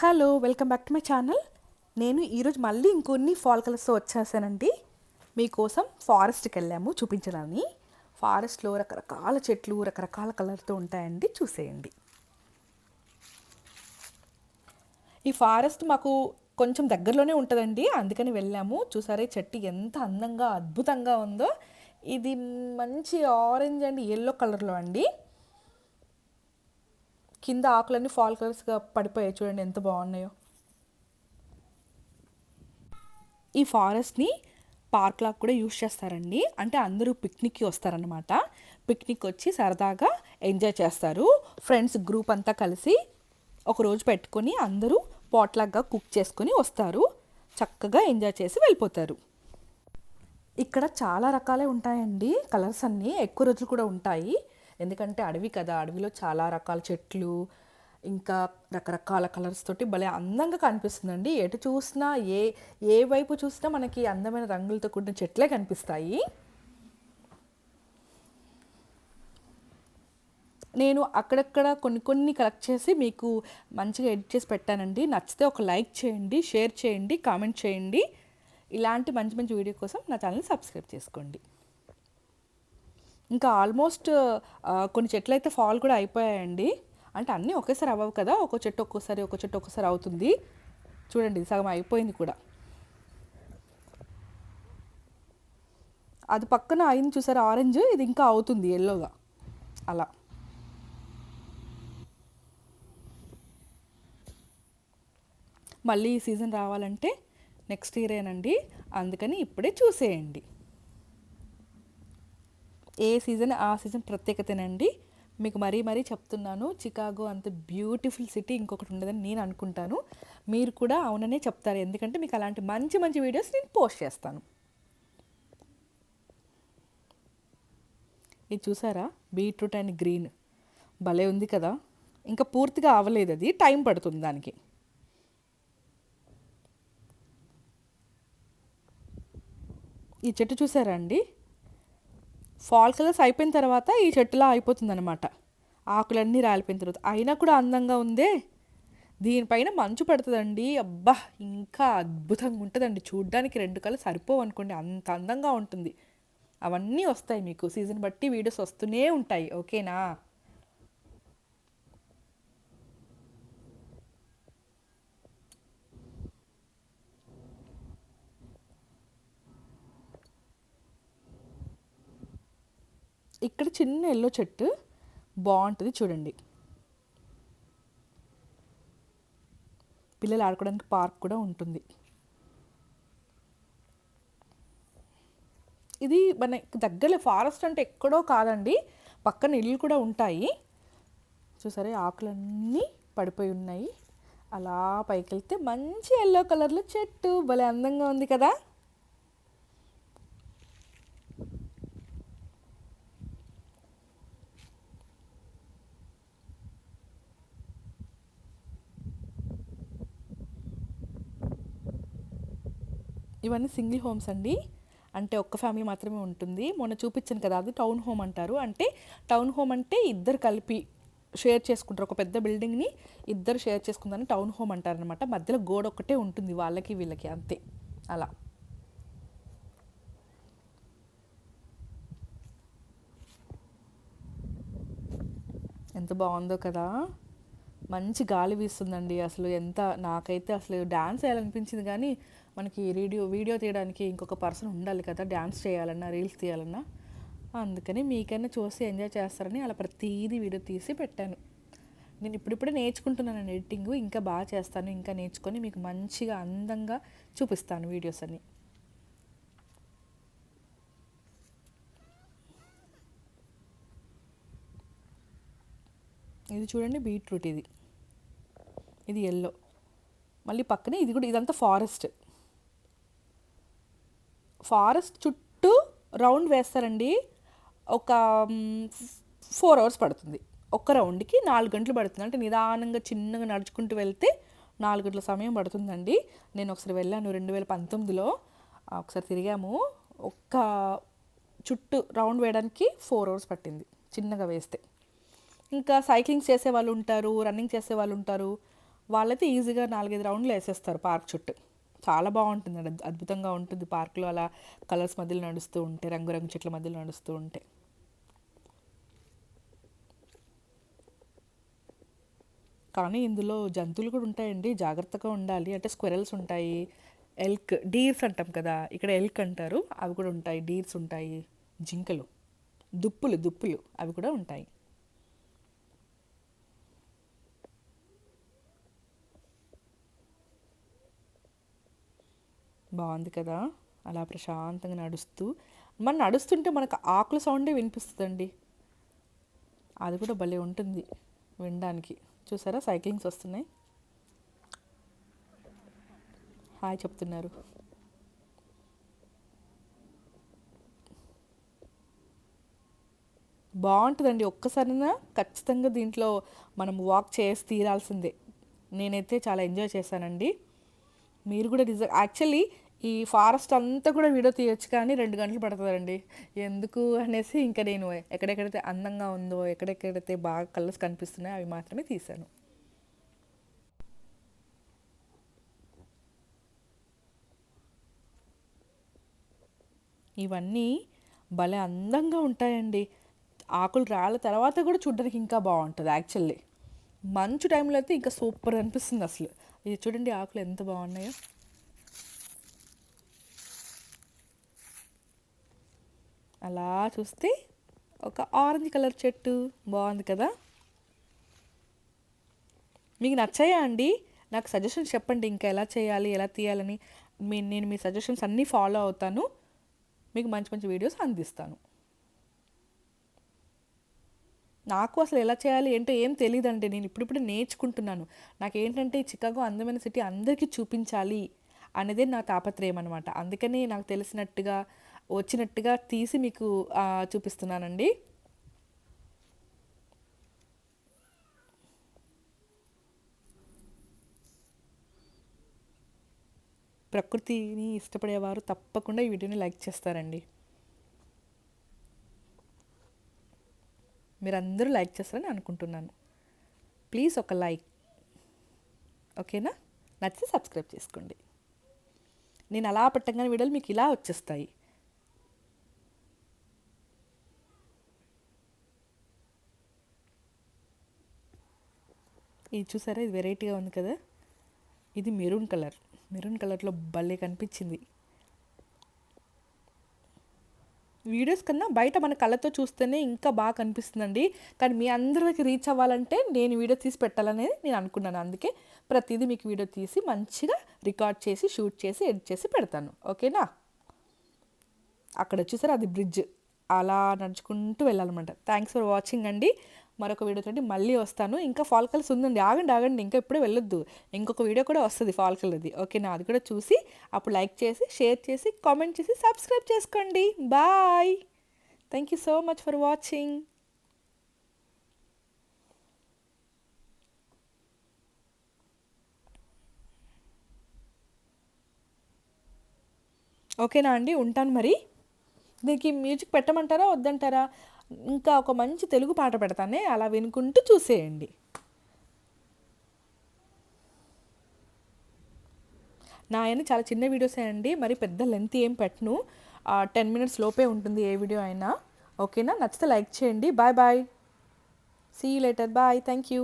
Hello welcome back to my channel. నేను ఈరోజు మళ్ళీ ఇంకొన్ని ఫాల్ కలర్స్తో వచ్చేసానండి. మీకోసం ఫారెస్ట్కి వెళ్ళాము చూపించడానికి. ఫారెస్ట్లో రకరకాల చెట్లు రకరకాల కలర్తో ఉంటాయండి. చూసేయండి. ఈ ఫారెస్ట్ మాకు కొంచెం దగ్గరలోనే ఉంటుందండి. అందుకని వెళ్ళాము. చూసారే చెట్టు ఎంత అందంగా అద్భుతంగా ఉందో. ఇది మంచి ఆరెంజ్ అండ్ ఎల్లో కలర్లో అండి. కింద ఆకులన్నీ ఫాల్ కలర్స్గా పడిపోయాయి చూడండి ఎంత బాగున్నాయో. ఈ ఫారెస్ట్ని పార్క్ లాగా కూడా యూస్ చేస్తారండి. అంటే అందరూ పిక్నిక్కి వస్తారనమాట పిక్నిక్ వచ్చి సరదాగా ఎంజాయ్ చేస్తారు. ఫ్రెండ్స్ గ్రూప్ అంతా కలిసి ఒక రోజు పెట్టుకొని అందరూ పాట్లాగా కుక్ చేసుకొని వస్తారు. చక్కగా ఎంజాయ్ చేసి వెళ్ళిపోతారు. ఇక్కడ చాలా రకాలే ఉంటాయండి. కలర్స్ అన్నీ ఎక్కువ రోజులు కూడా ఉంటాయి. ఎందుకంటే అడవి కదా అడవిలో చాలా రకాల చెట్లు ఇంకా రకరకాల కలర్స్ తోటి భలే అందంగా కనిపిస్తుందండి. ఎటు చూసినా ఏ ఏ వైపు చూసినా మనకి అందమైన రంగులతో కూడిన చెట్లే కనిపిస్తాయి. నేను అక్కడక్కడ కొన్ని కొన్ని కలెక్ట్ చేసి మీకు మంచిగా ఎడిట్ చేసి పెట్టానండి. నచ్చితే ఒక లైక్ చేయండి షేర్ చేయండి కామెంట్ చేయండి. ఇలాంటి మంచి మంచి వీడియో కోసం నా ఛానల్ని సబ్స్క్రైబ్ చేసుకోండి. ఇంకా ఆల్మోస్ట్ కొన్ని చెట్లు అయితే ఫాల్ కూడా అయిపోయాయండి. అంటే అన్నీ ఒకేసారి అవ్వవు కదా ఒక చెట్టు ఒక్కోసారి ఒక చెట్టు ఒక్కోసారి అవుతుంది. చూడండి సగం అయిపోయింది కూడా. అది పక్కన అయింది చూసారు ఆరెంజ్? ఇది ఇంకా అవుతుంది ఎల్లోగా అలా. మళ్ళీ ఈ సీజన్ రావాలంటే నెక్స్ట్ ఇయరేనండి. అందుకని ఇప్పుడే చూసేయండి. ఏ సీజన్ ఆ సీజన్ ప్రత్యేకతనండి. మీకు మరీ మరీ చెప్తున్నాను చికాగో అంత బ్యూటిఫుల్ సిటీ ఇంకొకటి ఉండదని నేను అనుకుంటాను. మీరు కూడా అవుననే చెప్తారు. ఎందుకంటే మీకు అలాంటి మంచి మంచి వీడియోస్ నేను పోస్ట్ చేస్తాను. ఇది చూసారా? Beetroot and green. భలే ఉంది కదా? ఇంకా పూర్తిగా అవ్వలేదు అది. టైం పడుతుంది దానికి. ఈ చెట్టు చూసారా అండి? ఫాల్ కలర్స్ అయిపోయిన తర్వాత ఈ చెట్టులా అయిపోతుంది అనమాట ఆకులన్నీ రాలిపోయిన తర్వాత అయినా కూడా అందంగా ఉందే. దీనిపైన మంచు పడుతుందండి. అబ్బా ఇంకా అద్భుతంగా ఉంటుందండి. చూడ్డానికి రెండు కళ్ళు సరిపోవు అనుకోండి అంత అందంగా ఉంటుంది. అవన్నీ వస్తాయి మీకు. సీజన్ బట్టి వీడియోస్ వస్తూనే ఉంటాయి. ఓకేనా? ఇక్కడ చిన్న ఎల్లో చెట్టు బాగుంటుంది చూడండి. పిల్లలు ఆడుకోవడానికి పార్క్ కూడా ఉంటుంది. ఇది మన దగ్గరలో ఫారెస్ట్ అంటే ఎక్కడో కాదండి పక్కన ఇల్లు కూడా ఉంటాయి. చూసారే ఆకులన్నీ పడిపోయి ఉన్నాయి. అలా పైకి వెళ్తే మంచి ఎల్లో కలర్లో చెట్టు భలే అందంగా ఉంది కదా. ఇవన్నీ సింగిల్ హోమ్స్ అండి. అంటే ఒక్క ఫ్యామిలీ మాత్రమే ఉంటుంది. మొన్న చూపించాను కదా అది టౌన్ హోమ్ అంటారు. అంటే టౌన్ హోమ్ అంటే ఇద్దరు కలిపి షేర్ చేసుకుంటారు. ఒక పెద్ద బిల్డింగ్ని ఇద్దరు షేర్ చేసుకుందని టౌన్ హోమ్ అంటారనమాట మధ్యలో గోడ ఒక్కటే ఉంటుంది వాళ్ళకి వీళ్ళకి అంతే. అలా. ఎంత బాగుందో కదా. మంచి గాలి వీస్తుందండి. అసలు ఎంత నాకైతే అసలు డ్యాన్స్ వేయాలనిపించింది కానీ మనకి వీడియో వీడియో తీయడానికి ఇంకొక పర్సన్ ఉండాలి కదా డ్యాన్స్ చేయాలన్నా రీల్స్ తీయాలన్నా. అందుకని మీకైనా చూసి ఎంజాయ్ చేస్తారని అలా ప్రతిదీ వీడియో తీసి పెట్టాను. నేను ఇప్పుడిప్పుడే నేర్చుకుంటున్నాను ఎడిటింగ్. ఇంకా బాగా చేస్తాను. ఇంకా నేర్చుకొని మీకు మంచిగా అందంగా చూపిస్తాను వీడియోస్ అన్ని. ఇది చూడండి బీట్రూట్ ఇది. ఇది ఎల్లో. మళ్ళీ పక్కనే ఇది కూడా ఇదంతా ఫారెస్ట్. ఫారెస్ట్ చుట్టూ రౌండ్ వేస్తారండి. ఒక ఫోర్ అవర్స్ పడుతుంది. ఒక్క రౌండ్కి నాలుగు గంటలు పడుతుంది. అంటే నిదానంగా చిన్నగా నడుచుకుంటూ వెళ్తే నాలుగు గంటల సమయం పడుతుందండి. నేను ఒకసారి వెళ్ళాను రెండు వేల పంతొమ్మిదిలో ఒకసారి తిరిగాము. ఒక్క చుట్టూ రౌండ్ వేయడానికి ఫోర్ అవర్స్ పట్టింది చిన్నగా వేస్తే. ఇంకా సైక్లింగ్ చేసే వాళ్ళు ఉంటారు రన్నింగ్ చేసే వాళ్ళు ఉంటారు. వాళ్ళైతే ఈజీగా నాలుగైదు రౌండ్లు వేసేస్తారు పార్క్ చుట్టూ. చాలా బాగుంటుంది. అద్భు- అద్భుతంగా ఉంటుంది. పార్క్లో అలా కలర్స్ మధ్యలో నడుస్తూ ఉంటే రంగురంగు చెట్ల మధ్యలో నడుస్తూ ఉంటే. కానీ ఇందులో జంతువులు కూడా ఉంటాయండి. జాగ్రత్తగా ఉండాలి. అంటే స్క్వెరల్స్ ఉంటాయి. ఎల్క్ డీర్స్ అంటాం కదా. ఇక్కడ ఎల్క్ అంటారు. అవి కూడా ఉంటాయి. డీర్స్ ఉంటాయి. జింకలు. దుప్పులు దుప్పులు అవి కూడా ఉంటాయి. బాగుంది కదా. అలా ప్రశాంతంగా నడుస్తూ. మనం నడుస్తుంటే మనకు ఆకుల సౌండే వినిపిస్తుందండి. అది కూడా భలే ఉంటుంది వినడానికి. చూసారా? సైక్లింగ్స్ వస్తున్నాయి. హాయ్ చెప్తున్నారు. బాగుంటుందండి. ఒక్కసారైనా ఖచ్చితంగా దీంట్లో మనం వాక్ చేసి తీరాల్సిందే. నేనైతే చాలా ఎంజాయ్ చేశానండి. మీరు కూడా నిజం యాక్చువల్లీ ఈ ఫారెస్ట్ అంతా కూడా వీడియో తీయొచ్చు కానీ రెండు గంటలు పడుతుందండి. ఎందుకు అనేసి ఇంకా నేను ఎక్కడెక్కడైతే అందంగా ఉందో ఎక్కడెక్కడైతే బాగా కలర్స్ కనిపిస్తున్నాయో అవి మాత్రమే తీశాను. ఇవన్నీ భలే అందంగా ఉంటాయండి. ఆకులు రాళ్ళ తర్వాత కూడా చూడడానికి ఇంకా బాగుంటుంది యాక్చువల్లీ. మంచు టైంలో అయితే ఇంకా సూపర్ అనిపిస్తుంది అసలు. ఇది చూడండి ఆకులు ఎంత బాగున్నాయో. అలా చూస్తే ఒక ఆరెంజ్ కలర్ చెట్టు బాగుంది కదా? మీకు నచ్చాయా అండి? నాకు సజెషన్స్ చెప్పండి ఇంకా ఎలా చేయాలి ఎలా తీయాలని. మీ నేను మీ సజెషన్స్ అన్నీ ఫాలో అవుతాను. మీకు మంచి మంచి వీడియోస్ అందిస్తాను. నాకు అసలు ఎలా చేయాలి ఏంటో ఏం తెలియదండి నేను ఇప్పుడిప్పుడు నేర్చుకుంటున్నాను. నాకేంటంటే చికాగో అందమైన సిటీ అందరికీ చూపించాలి అనేదే నా తాపత్రయం అనమాట అందుకనే నాకు తెలిసినట్టుగా వచ్చినట్టుగా తీసి మీకు చూపిస్తున్నానండి. ప్రకృతిని ఇష్టపడేవారు తప్పకుండా ఈ వీడియోని లైక్ చేస్తారండి. మీరందరూ లైక్ చేస్తారని అనుకుంటున్నాను. ప్లీజ్ ఒక లైక్. ఓకేనా? నచ్చితే సబ్స్క్రైబ్ చేసుకోండి. నేను అలా పట్టంగానే వీడియోలు మీకు ఇలా వచ్చేస్తాయి. ఇది చూసారా? ఇది వెరైటీగా ఉంది కదా? ఇది మెరూన్ కలర్. మెరూన్ కలర్లో భలే కనిపించింది. వీడియోస్ కన్నా బయట మన కళ్ళతో చూస్తేనే ఇంకా బాగా కనిపిస్తుందండి. కానీ మీ అందరికి రీచ్ అవ్వాలంటే నేను వీడియో తీసి పెట్టాలనేది నేను అనుకున్నాను. అందుకే ప్రతిదీ మీకు వీడియో తీసి మంచిగా రికార్డ్ చేసి షూట్ చేసి ఎడిట్ చేసి పెడతాను. ఓకేనా? అక్కడ వచ్చేసరి అది బ్రిడ్జ్. అలా నడుచుకుంటూ వెళ్ళాలన్నమాట. థ్యాంక్స్ ఫర్ వాచింగ్ అండి. మరొక వీడియోతోటి మళ్ళీ వస్తాను. ఇంకా ఫాల్కల్స్ ఉందండి. ఆగండి ఆగండి. ఇంకా ఇప్పుడే వెళ్ళొద్దు. ఇంకొక వీడియో కూడా వస్తుంది ఫాల్కల్ది. ఓకేనా అది కూడా చూసి అప్పుడు లైక్ చేసి షేర్ చేసి కామెంట్ చేసి సబ్స్క్రైబ్ చేసుకోండి. Bye. Thank you so much for watching ఓకేనా అండి? ఉంటాను మరి. దీనికి మ్యూజిక్ పెట్టమంటారా? వద్దంటారా? ఇంకా ఒక మంచి తెలుగు పాట పెడతానే అలా వినుకుంటూ చూసేయండి. నా చాలా చిన్న వీడియోసే అండి మరి పెద్ద లెంత్ ఏం పెట్టను. టెన్ మినిట్స్ లోపే ఉంటుంది ఏ వీడియో అయినా. ఓకేనా? నచ్చితే లైక్ చేయండి. Bye bye. See you later bye thank you